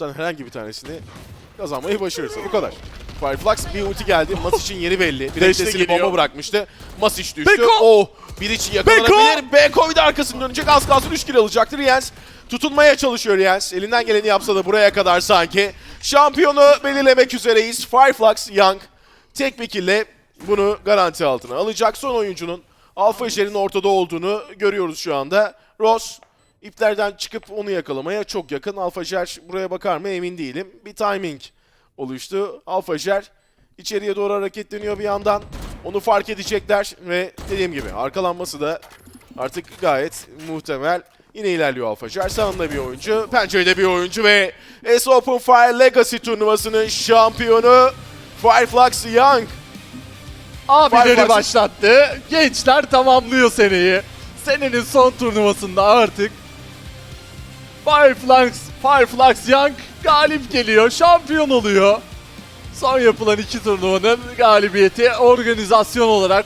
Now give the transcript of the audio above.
herhangi bir tanesini kazanmayı başarırsa. Bu kadar. Fireflux bir ulti geldi. Mas için yeri belli. Bir de bomba bırakmıştı. Mas iş düştü. Beko! Oh! Bir içi yakalanabilir. Beko bir de arkasını dönecek. Az kalsın 3 kill alacaktı. Riens tutunmaya çalışıyor Riens. Elinden geleni yapsa da buraya kadar sanki. Şampiyonu belirlemek üzereyiz. Fireflux Young tek bir kille bunu garanti altına alacak. Son oyuncunun Alpha Jer'in ortada olduğunu görüyoruz şu anda. Ross iplerden çıkıp onu yakalamaya çok yakın. Alpha Jer buraya bakar mı emin değilim. Bir timing oluştu. Alpha Jer içeriye doğru hareketleniyor bir yandan. Onu fark edecekler ve dediğim gibi arkalanması da artık gayet muhtemel. Yine ilerliyor Alpha Jer. Sağında bir oyuncu, pencerede bir oyuncu ve S Open Fire Legacy turnuvasının şampiyonu Fireflux Young. Abileri Fireflux- başlattı. Gençler tamamlıyor seneyi. Senenin son turnuvasında artık Fireflux, Fireflux Young galip geliyor. Şampiyon oluyor. Son yapılan iki turnuvanın galibiyeti organizasyon olarak